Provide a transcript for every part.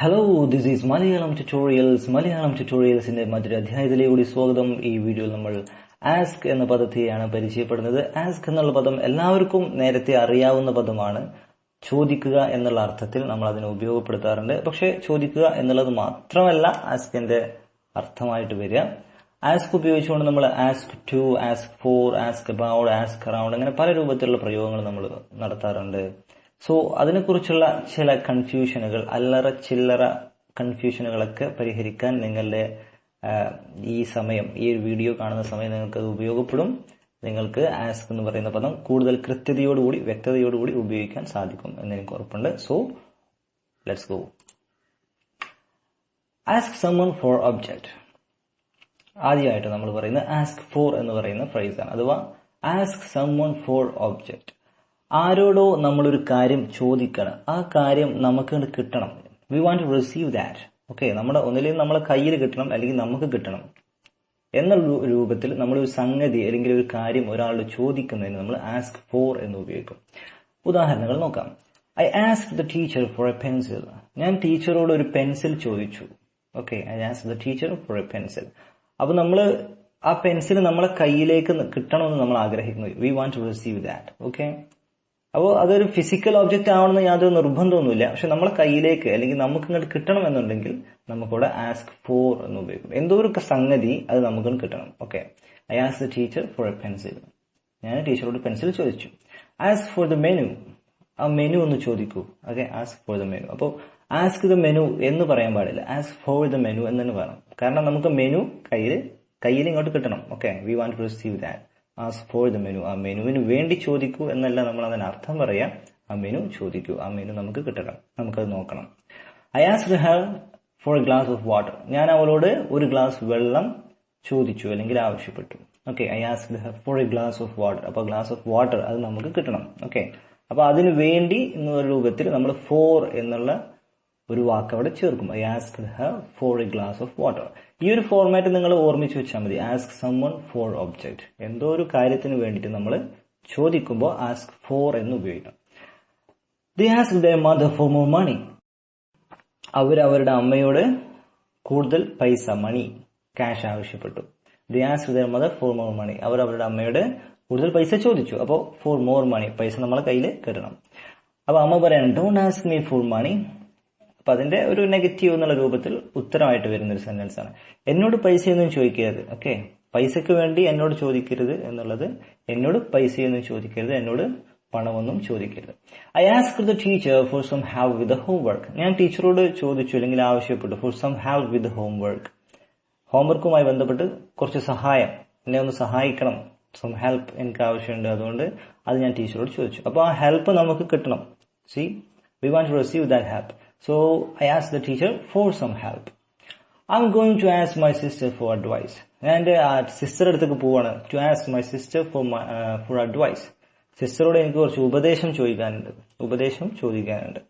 Hello this is Malayalam tutorials Malayalam ട്യൂട്ടോറിയൽസിന്റെ മറ്റൊരു അധ്യായത്തിലേക്ക് സ്വാഗതം. ഈ വീഡിയോയിൽ നമ്മൾ ആസ്ക് എന്ന പദത്തെയാണ് പരിചയപ്പെടുന്നത്. ആസ്ക് എന്നുള്ള പദം എല്ലാവർക്കും നേരത്തെ അറിയാവുന്ന പദമാണ്. ചോദിക്കുക എന്നുള്ള അർത്ഥത്തിൽ നമ്മൾ അതിനെ ഉപയോഗപ്പെടുത്താറുണ്ട്. പക്ഷെ ചോദിക്കുക എന്നുള്ളത് മാത്രമല്ല ആസ്കിന്റെ അർത്ഥമായിട്ട് വരിക. ആസ്ക് ഉപയോഗിച്ചുകൊണ്ട് നമ്മൾ ask to ask for ask about ask around അങ്ങനെ പല രൂപത്തിലുള്ള പ്രയോഗങ്ങൾ നമ്മൾ നടത്താറുണ്ട്. സോ അതിനെക്കുറിച്ചുള്ള ചില കൺഫ്യൂഷനുകൾ അല്ലറ ചില്ലറ കൺഫ്യൂഷനുകളൊക്കെ പരിഹരിക്കാൻ നിങ്ങളുടെ ഈ സമയം ഈ ഒരു വീഡിയോ കാണുന്ന സമയം നിങ്ങൾക്ക് അത് ഉപയോഗപ്പെടും. നിങ്ങൾക്ക് ആസ്ക് എന്ന് പറയുന്ന പദം കൂടുതൽ കൃത്യതയോടുകൂടി വ്യക്തതയോടുകൂടി ഉപയോഗിക്കാൻ സാധിക്കും എന്ന് എനിക്ക് ഉറപ്പുണ്ട്. So let's go ask someone for object ആദ്യമായിട്ട് നമ്മൾ പറയുന്നത് ആസ്ക് ഫോർ എന്ന് പറയുന്ന ഫ്രൈസാണ് അഥവാ ആസ്ക് സമൺ ഫോർ ഒബ്ജക്റ്റ് ആരോടോ നമ്മളൊരു കാര്യം ചോദിക്കണം. ആ കാര്യം നമുക്ക് കിട്ടണം. We want to receive that okay നമ്മുടെ ഒന്നില്ലെങ്കിൽ നമ്മളെ കയ്യിൽ കിട്ടണം അല്ലെങ്കിൽ നമുക്ക് കിട്ടണം. എന്ന രൂപത്തിൽ നമ്മൾ ഒരു സംഗതി അല്ലെങ്കിൽ ഒരു കാര്യം ഒരാളോട് ചോദിക്കുന്നതിന് നമ്മൾ ആസ്ക് ഫോർ എന്ന് ഉപയോഗിക്കും. ഉദാഹരണങ്ങൾ നോക്കാം. I ask the teacher for a pencil ഞാൻ ടീച്ചറോട് ഒരു പെൻസിൽ ചോദിച്ചു. Okay I ask the teacher for a pencil അപ്പൊ നമ്മൾ ആ പെൻസിൽ നമ്മളെ കയ്യിലേക്ക് കിട്ടണമെന്ന് നമ്മൾ ആഗ്രഹിക്കുന്നു. We want to receive that okay അപ്പോൾ അതൊരു ഫിസിക്കൽ ഒബ്ജക്റ്റ് ആവണമെന്ന് യാതൊരു നിർബന്ധമൊന്നുമില്ല. പക്ഷെ നമ്മളെ കയ്യിലേക്ക് അല്ലെങ്കിൽ നമുക്ക് ഇങ്ങോട്ട് കിട്ടണം എന്നുണ്ടെങ്കിൽ നമുക്കിവിടെ ആസ്ക് ഫോർ എന്ന് ഉപയോഗിക്കും. എന്തോ ഒരു സംഗതി അത് നമുക്ക് കിട്ടണം. Okay I ask the teacher for a pencil ഞാൻ ടീച്ചറോട് പെൻസിൽ ചോദിച്ചു. ആസ് ഫോർ ദ മെനു ആ മെനു ഒന്ന് ചോദിക്കൂ. Okay ask for the menu അപ്പോൾ ആസ്ക് ദ മെനു എന്ന് പറയാൻ പാടില്ല. ആസ് ഫോർ ദ മെനു എന്ന് തന്നെ പറയണം. കാരണം നമുക്ക് മെനു കയ്യിൽ കയ്യിൽ ഇങ്ങോട്ട് കിട്ടണം. Okay we want to receive that ask for the menu ആ മെനുവിന് വേണ്ടി ചോദിക്കൂ എന്നല്ല നമ്മൾ അതിന് അർത്ഥം പറയാം. ആ മെനു ചോദിക്കൂ. ആ മെനു നമുക്ക് കിട്ടണം. നമുക്കത് നോക്കണം. I ask her for a glass of water ഞാൻ അവളോട് ഒരു ഗ്ലാസ് വെള്ളം ചോദിച്ചു അല്ലെങ്കിൽ ആവശ്യപ്പെട്ടു. Okay I ask her for a glass of water അപ്പോൾ ഗ്ലാസ് ഓഫ് വാട്ടർ അത് നമുക്ക് കിട്ടണം. ഓക്കെ അപ്പൊ അതിനു വേണ്ടി എന്നുള്ള രൂപത്തിൽ നമ്മൾ ഫോർ എന്നുള്ള ഒരു വാക്ക് അവിടെ ചേർക്കും. I ask her for a glass of water ഈ ഒരു ഫോർമാറ്റ് നിങ്ങൾ ഓർമ്മിച്ച് വെച്ചാൽ മതി. ആസ്ക് സമ്മൺ ഫോർ ഒബ്ജക്റ്റ് എന്തോ ഒരു കാര്യത്തിന് വേണ്ടിയിട്ട് നമ്മൾ ചോദിക്കുമ്പോൾ ആസ്ക് ഫോർ എന്ന് ഉപയോഗിക്കണം. They ask the mother for more money അവർ അവരുടെ അമ്മയോട് കൂടുതൽ പൈസ മണി ക്യാഷ് ആവശ്യപ്പെട്ടു. They ask their mother for more money അവർ അവരുടെ അമ്മയോട് കൂടുതൽ പൈസ ചോദിച്ചു. അപ്പോൾ ഫോർ മോർ മണി പൈസ നമ്മളെ കയ്യിൽ കിട്ടണം അപ്പൊ അമ്മ പറയാണ് don't ask me for money അപ്പൊ അതിന്റെ ഒരു നെഗറ്റീവ് എന്നുള്ള രൂപത്തിൽ ഉത്തരമായിട്ട് വരുന്ന ഒരു സെന്റൻസ് ആണ്. എന്നോട് പൈസയൊന്നും ചോദിക്കരുത് ഓക്കെ പൈസക്ക് വേണ്ടി എന്നോട് ചോദിക്കരുത് എന്നുള്ളത് എന്നോട് പൈസയൊന്നും ചോദിക്കരുത് എന്നോട് പണമൊന്നും ചോദിക്കരുത്. I ask the teacher for some have with homework ഞാൻ ടീച്ചറോട് ചോദിച്ചു അല്ലെങ്കിൽ ആവശ്യപ്പെട്ടു for some have with homework ഹോംവർക്കുമായി ബന്ധപ്പെട്ട് കുറച്ച് സഹായം. എന്നെ ഒന്ന് സഹായിക്കണം. സം ഹെൽപ്പ് എനിക്ക് ആവശ്യമുണ്ട് അതുകൊണ്ട് അത് ഞാൻ ടീച്ചറോട് ചോദിച്ചു. അപ്പോൾ ആ ഹെൽപ്പ് നമുക്ക് കിട്ടണം. See we want to receive that help so I asked the teacher for some help. I'm going to ask my sister for advice. Advice ഞാൻ എന്റെ സിസ്റ്റർ അടുത്തേക്ക് പോവാണ്. To ask my sister for for advice സിസ്റ്ററോട് എനിക്ക് കുറച്ച് ഉപദേശം ചോദിക്കാനുണ്ട്. ഉപദേശം ചോദിക്കാനുണ്ട്.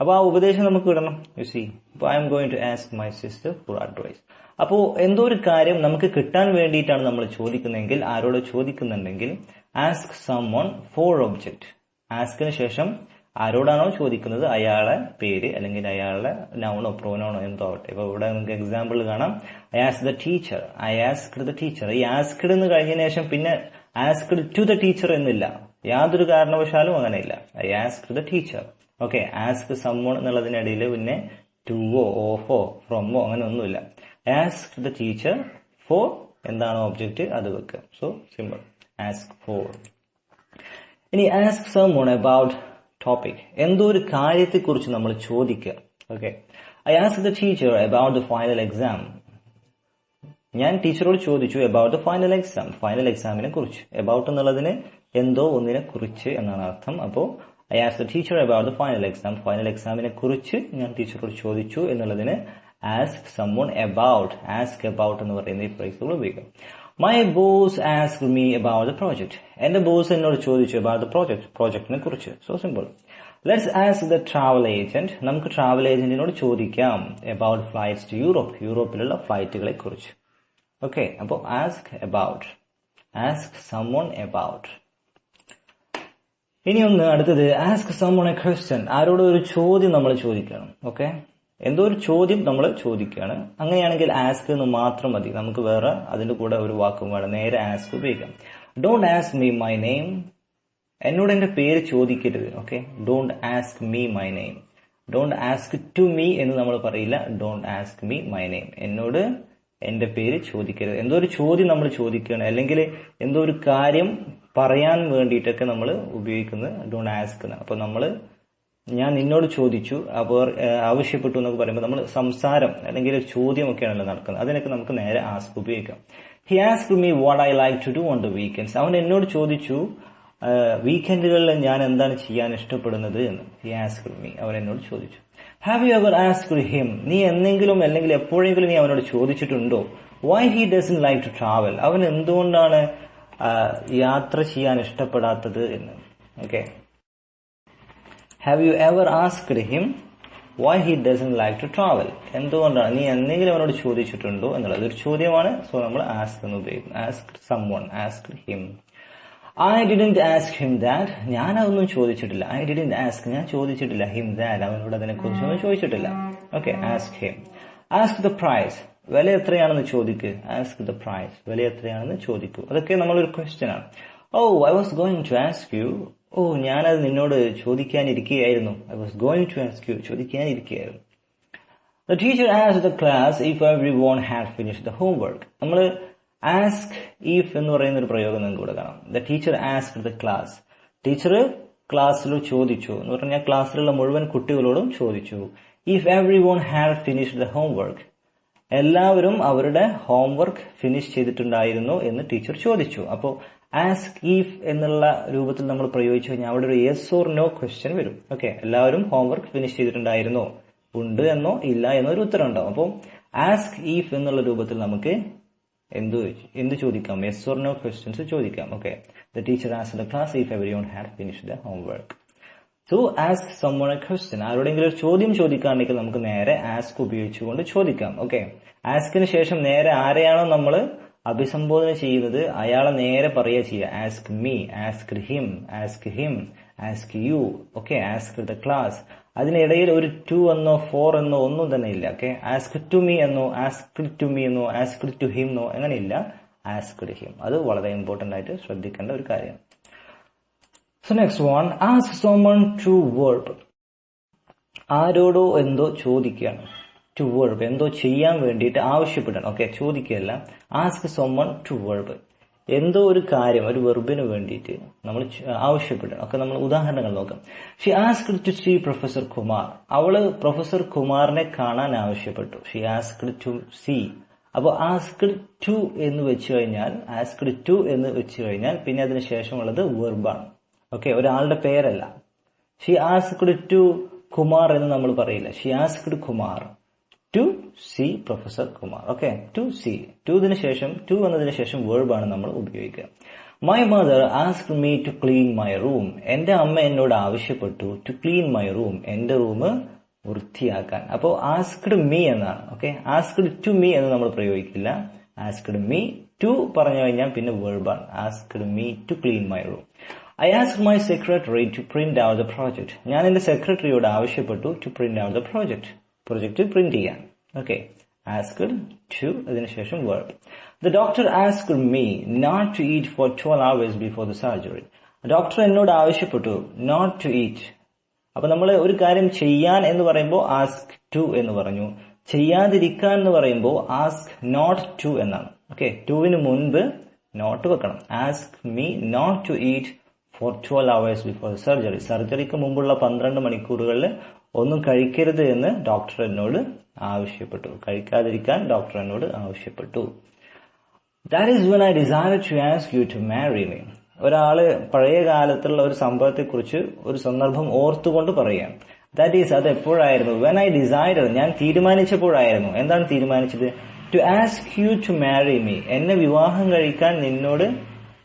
അപ്പോൾ ആ ഉപദേശം നമുക്ക് കിട്ടണം യു സി അപ്പോൾ I'm going to ask my sister for advice അപ്പോൾ എന്തോ ഒരു കാര്യം നമുക്ക് കിട്ടാൻ വേണ്ടിയിട്ടാണ് നമ്മൾ ചോദിക്കുന്നതെങ്കിൽ ആരോട് ചോദിക്കുന്നുണ്ടെങ്കിൽ ask someone for object ആസ്കിന് ശേഷം ആരോടാണോ ചോദിക്കുന്നത്? അയാളെ പേര് അല്ലെങ്കിൽ അയാളുടെ നൗണോ പ്രോനൗണോ എന്തോ ആവട്ടെ. ഇപ്പൊ ഇവിടെ നമുക്ക് എക്സാമ്പിൾ കാണാം. I ask the teacher I asked the teacher ഈ ആസ്ക്ഡ് എന്ന് കഴിഞ്ഞതിന് ശേഷം പിന്നെ ആസ്ക്ഡ് ടു ദ ടീച്ചർ എന്നില്ല. യാതൊരു കാരണവശാലും അങ്ങനെ ഇല്ല I asked the teacher okay ask someone എന്നുള്ളതിനിടയിൽ പിന്നെ ടുവോ ഓഫോ ഫ്രോമോ അങ്ങനെ ഒന്നുമില്ല. ആസ്ക് ദ ടീച്ചർ ഫോർ എന്താണ് ഒബ്ജക്റ്റ് അത് വെക്കുക സോ സിമ്പിൾ ആസ്ക് ഫോർ ഇനി ആസ്ക് സമ്മോൺ അബൌട്ട് ടോപ്പിക് എന്തോ ഒരു കാര്യത്തെക്കുറിച്ച് നമ്മൾ ചോദിക്കുക? Okay I ask the teacher about the final exam ഞാൻ ടീച്ചറോട് ചോദിച്ചു about the final exam final എക്സാമിനെ കുറിച്ച്. അബൌട്ട് എന്നുള്ളതിന് എന്തോ ഒന്നിനെ കുറിച്ച് എന്നാണ് അർത്ഥം. അപ്പോൾ I ask the teacher about the final exam final എക്സാമിനെ കുറിച്ച് ഞാൻ ടീച്ചറോട് ചോദിച്ചു എന്നുള്ളതിന് ask someone about ask about എന്ന് പറയുന്ന ഈ ഫ്രൈസുകൾ ഉപയോഗിക്കും. My boss ask me about the project എന്റെ ബോസ് എന്നോട് ചോദിച്ചു അബൌട്ട് ദ പ്രോജക്ട് പ്രോജക്റ്റിനെ കുറിച്ച്. So simple let's ask the travel agent നമുക്ക് ട്രാവൽ ഏജന്റിനോട് ചോദിക്കാം അബൌട്ട് ഫ്ലൈറ്റ്സ് ടു യൂറോപ്പ് യൂറോപ്പിലുള്ള ഫ്ലൈറ്റുകളെ കുറിച്ച്. ഓക്കെ അപ്പോൾ ask about ask someone about ഇനി ഒന്ന് അടുത്തത് ആസ്ക് സമോൺ എ ക്വസ്റ്റ്യൻ ആരോട് ഒരു ചോദ്യം നമ്മൾ ചോദിക്കണം. ഓക്കെ എന്തോ ഒരു ചോദ്യം നമ്മൾ ചോദിക്കുകയാണ്. അങ്ങനെയാണെങ്കിൽ ആസ്ക് എന്ന് മാത്രം മതി. നമുക്ക് വേറെ അതിന്റെ കൂടെ ഒരു വാക്കും വേണം. നേരെ ആസ്ക് ഉപയോഗിക്കാം. Don't ask me my name എന്നോട് എന്റെ പേര് ചോദിക്കരുത്. Okay don't ask me my name don't ask to me എന്ന് നമ്മൾ പറയില്ല. Don't ask me my name എന്നോട് എന്റെ പേര് ചോദിക്കരുത്. എന്തോ ഒരു ചോദ്യം നമ്മൾ ചോദിക്കുകയാണ്. അല്ലെങ്കിൽ എന്തോ ഒരു കാര്യം പറയാൻ വേണ്ടിയിട്ടൊക്കെ നമ്മൾ ഉപയോഗിക്കുന്നത്. ഡോണ്ട് ആസ്ക് അപ്പൊ നമ്മൾ ഞാൻ നിന്നോട് ചോദിച്ചു അവർ ആവശ്യപ്പെട്ടു എന്നൊക്കെ പറയുമ്പോൾ നമ്മൾ സംസാരം അല്ലെങ്കിൽ ഒരു ചോദ്യമൊക്കെയാണല്ലോ നടക്കുന്നത്. അതിനൊക്കെ നമുക്ക് നേരെ ആസ്ക് ഉപയോഗിക്കാം. He ask me what I like to do on the weekends അവൻ എന്നോട് ചോദിച്ചു വീക്കെൻഡുകളിൽ ഞാൻ എന്താണ് ചെയ്യാൻ ഇഷ്ടപ്പെടുന്നത് എന്ന്. ഹി ആസ്ക് മീ അവൻ എന്നോട് ചോദിച്ചു. Have you ever ask him നീ എന്തെങ്കിലും അല്ലെങ്കിൽ എപ്പോഴെങ്കിലും നീ അവനോട് ചോദിച്ചിട്ടുണ്ടോ? Why he doesn't like to travel അവൻ എന്തുകൊണ്ടാണ് യാത്ര ചെയ്യാൻ ഇഷ്ടപ്പെടാത്തത് എന്ന്. Okay have you ever asked him why he doesn't like to travel എന്തുകൊണ്ടാണ്? നീ എന്തെങ്കിലും അവനോട് ചോദിച്ചിട്ടുണ്ടോ എന്നുള്ളത്? ഒരു ചോദ്യമാണ്. സോ നമ്മൾ ആസ്ക് എന്ന് ഉപയോഗിക്കും ask someone ask him I didn't ask him that ഞാൻ അതൊന്നും ചോദിച്ചിട്ടില്ല. ഐ ഡിഡന്റ് ആസ്ക് ഞാൻ ചോദിച്ചിട്ടില്ല. ഹിം ദാറ്റ് അവനോട് അതിനെ കുറിച്ചൊന്നും ചോദിച്ചിട്ടില്ല. Okay ask him ask the price വില എത്രയാണെന്ന് ചോദിക്ക്. ആസ്ക് ദ പ്രൈസ് വില എത്രയാണെന്ന് ചോദിക്കൂ. അതൊക്കെ നമ്മളൊരു ക്വസ്റ്റ്യൻ ആണ്. ഓ I was going to ask you oh ഞാനത് നിന്നോട് ചോദിക്കാനിരിക്കുകയായിരുന്നു I was going to ask you ചോദിക്കാനിരിക്കുകയായിരുന്നു the teacher ask the class if everyone had finish the homework നമ്മൾ ആസ്ക് ഇഫ് എന്ന് പറയുന്ന ഒരു പ്രയോഗം നിങ്ങൾക്ക് ഇവിടെ കാണാം. The teacher ask the class teacher ക്ലാസ്സിൽ ചോദിച്ചു. എന്ന് പറഞ്ഞാൽ ക്ലാസ്സിലുള്ള മുഴുവൻ കുട്ടികളോടും ചോദിച്ചു. If everyone had finished the homework എല്ലാവരും അവരുടെ ഹോംവർക്ക് ഫിനിഷ് ചെയ്തിട്ടുണ്ടായിരുന്നു എന്ന് ടീച്ചർ ചോദിച്ചു. അപ്പോൾ ആസ്ക് ഈഫ് എന്നുള്ള രൂപത്തിൽ നമ്മൾ പ്രയോഗിച്ചു കഴിഞ്ഞാൽ അവിടെ ഒരു യെസ് ഓർ നോ ക്വസ്റ്റ്യൻ വരും. ഓക്കെ എല്ലാവരും ഹോംവർക്ക് ഫിനിഷ് ചെയ്തിട്ടുണ്ടായിരുന്നോ? ഉണ്ട് എന്നോ ഇല്ല എന്നോ ഒരു ഉത്തരം ഉണ്ടാവും. അപ്പോൾ ആസ്ക് ഈഫ് എന്നുള്ള രൂപത്തിൽ നമുക്ക് എന്ത് എന്ത് ചോദിക്കാം? യെസ് ഓർ നോ ക്വസ്റ്റ്യൻസ് ചോദിക്കാം. Okay the teacher ask the class if everyone had finish the homework so ask someone question ആരോടെങ്കിലും ഒരു ചോദ്യം ചോദിക്കുകയാണെങ്കിൽ നമുക്ക് നേരെ ആസ്ക് ഉപയോഗിച്ചുകൊണ്ട് ചോദിക്കാം. ഓക്കെ ആസ്കിന് ശേഷം നേരെ ആരെയാണോ നമ്മൾ അഭിസംബോധന ചെയ്യുന്നത് അയാളെ നേരെ പറയുക ചെയ്യുക. Ask me ask him ask him ask you okay ask the class അതിനിടയിൽ ഒരു ടു എന്നോ ഫോർ എന്നോ ഒന്നും തന്നെ ഇല്ല ഓക്കെ ആസ്ക് ടു മീ എന്നോ ആസ്ക് ടു മീ എന്നോ ആസ്ക് ടു ഹിം എന്നോ അങ്ങനെ ഇല്ല. ആസ്ക് ഹിം അത് വളരെ ഇമ്പോർട്ടന്റ് ആയിട്ട് ശ്രദ്ധിക്കേണ്ട ഒരു കാര്യം. So next one ask someone to word ആരോടോ എന്തോ ചോദിക്കുകയാണ്. ടു വേർബ് എന്തോ ചെയ്യാൻ വേണ്ടിയിട്ട് ആവശ്യപ്പെടണം. ഓക്കെ ചോദിക്കുകയല്ല. ആസ്ക് സോമൺ ടു വേർബ് എന്തോ ഒരു കാര്യം ഒരു വെർബിന് വേണ്ടിയിട്ട് നമ്മൾ ആവശ്യപ്പെടണം. ഒക്കെ നമ്മൾ ഉദാഹരണങ്ങൾ നോക്കാം. She asked to see professor Kumar അവൾ പ്രൊഫസർ കുമാറിനെ കാണാൻ ആവശ്യപ്പെട്ടു. ഷി ആസ്ക്ഡ് ടു സീ അപ്പോൾ ആസ്ക്ഡ് ടു എന്ന് വെച്ച് കഴിഞ്ഞാൽ ആസ്ക്ഡ് ടു എന്ന് വെച്ച് കഴിഞ്ഞാൽ പിന്നെ അതിന് ശേഷമുള്ളത് വെർബാണ് ഓക്കെ ഒരാളുടെ പേരല്ല. ഷി ആസ്ക്ഡ് ടു കുമാർ എന്ന് നമ്മൾ പറയില്ല. She asked Kumar to see professor Kumar. Okay to see. ടുതിന് ശേഷം ടു എന്നതിന് ശേഷം വേർബാണ് നമ്മൾ ഉപയോഗിക്കുക. My mother ask me to clean my room എന്റെ അമ്മ എന്നോട് ആവശ്യപ്പെട്ടു ടു ക്ലീൻ മൈ റൂം എന്റെ റൂം വൃത്തിയാക്കാൻ. അപ്പോൾ ആസ്ക്ഡ് മീ എന്നാണ്. ഓക്കെ ആസ്ക്ഡ് ടു മീ എന്ന് നമ്മൾ പ്രയോഗിക്കില്ല. ആസ്ക്ഡ് മീ ടു പറഞ്ഞു കഴിഞ്ഞാൽ പിന്നെ വേർബാണ് asked me to clean my room I ask my secretary to print out the project ഞാൻ എന്റെ സെക്രട്ടറിയോട് ആവശ്യപ്പെട്ടു to print out the project project print ചെയ്യാൻ. ഓക്കെ ആസ്ക്ഡ് ടു അതിനുശേഷം word the doctor asked me not to eat for twelve hours before the surgery doctor എന്നോട് ആവശ്യപ്പെട്ടു not to eat അപ്പൊ നമ്മൾ ഒരു കാര്യം ചെയ്യാൻ എന്ന് പറയുമ്പോൾ ആസ്ക് ടു എന്ന് പറഞ്ഞു. ചെയ്യാതിരിക്കാൻ എന്ന് പറയുമ്പോൾ ആസ്ക് നോട്ട് ടു എന്നാണ്. ഓക്കെ ടുവിന് മുൻപ് നോട്ട് വെക്കണം. Ask me not to eat for twelve hours before surgery സർജറിക്ക് മുമ്പുള്ള പന്ത്രണ്ട് മണിക്കൂറുകളിൽ ഒന്നും കഴിക്കരുത് എന്ന് ഡോക്ടർ എന്നോട് ആവശ്യപ്പെട്ടു. കഴിക്കാതിരിക്കാൻ ഡോക്ടർ എന്നോട് ആവശ്യപ്പെട്ടു. That is when I decide to ask you to marry me ഒരാൾ പഴയ കാലത്തുള്ള ഒരു സംഭവത്തെക്കുറിച്ച് ഒരു സന്ദർഭം ഓർത്തുകൊണ്ട് പറയാം. ദാറ്റ് ഈസ് അത് എപ്പോഴായിരുന്നു? വെൻ ഐ ഡിസൈഡ് ഞാൻ തീരുമാനിച്ചപ്പോഴായിരുന്നു. എന്താണ് തീരുമാനിച്ചത്? To ask you to marry me എന്നെ വിവാഹം കഴിക്കാൻ നിന്നോട്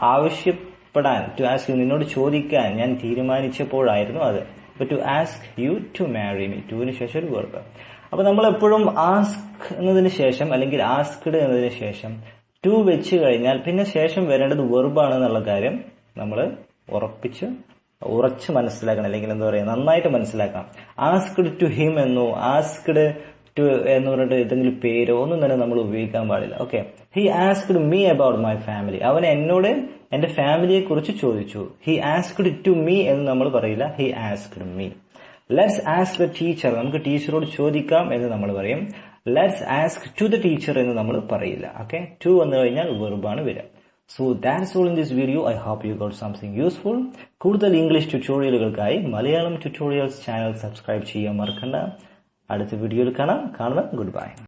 ആവശ്യപ്പെടാൻ ടു ആസ്ക് നിന്നോട് ചോദിക്കാൻ ഞാൻ തീരുമാനിച്ചപ്പോഴായിരുന്നു അത്. To ask you to marry me ടുവിന് ശേഷം ഒരു വെർബ് അപ്പൊ നമ്മൾ എപ്പോഴും ആസ്ക് എന്നതിന് ശേഷം അല്ലെങ്കിൽ ആസ്ക്ഡ് എന്നതിന് ശേഷം ടു വെച്ച് കഴിഞ്ഞാൽ പിന്നെ ശേഷം വരേണ്ടത് വെർബാണ് എന്നുള്ള കാര്യം നമ്മൾ ഉറപ്പിച്ച് ഉറച്ച് മനസ്സിലാക്കണം. അല്ലെങ്കിൽ എന്താ പറയുക നന്നായിട്ട് മനസ്സിലാക്കണം. ആസ്ക്ഡ് ടു ഹിം എന്നോ ആസ്ക്ഡ് ടു എന്ന് പറഞ്ഞിട്ട് ഏതെങ്കിലും പേരോ ഒന്നും തന്നെ നമ്മൾ ഉപയോഗിക്കാൻ പാടില്ല. Okay he asked me about my family അവൻ എന്നോട് എന്റെ ഫാമിലിയെ കുറിച്ച് ചോദിച്ചു. ഹി ആസ്ക്ഡ് ടു മീ എന്ന് നമ്മൾ പറയില്ല. He asked me let's ask the teacher നമുക്ക് ടീച്ചറോട് ചോദിക്കാം എന്ന് നമ്മൾ പറയും. Let's ask to the teacher എന്ന് നമ്മൾ പറയില്ല. ഓക്കെ ടു വന്നു കഴിഞ്ഞാൽ വെറുബാണ് വരിക. So that's all in this video I hope you got something useful കൂടുതൽ ഇംഗ്ലീഷ് ട്യൂട്ടോറിയലുകൾക്കായി മലയാളം ട്യൂട്ടോറിയൽസ് ചാനൽ സബ്സ്ക്രൈബ് ചെയ്യാൻ മറക്കണ്ട. അടുത്ത വീഡിയോയിൽ കാണാം. കാണുക ഗുഡ് ബൈ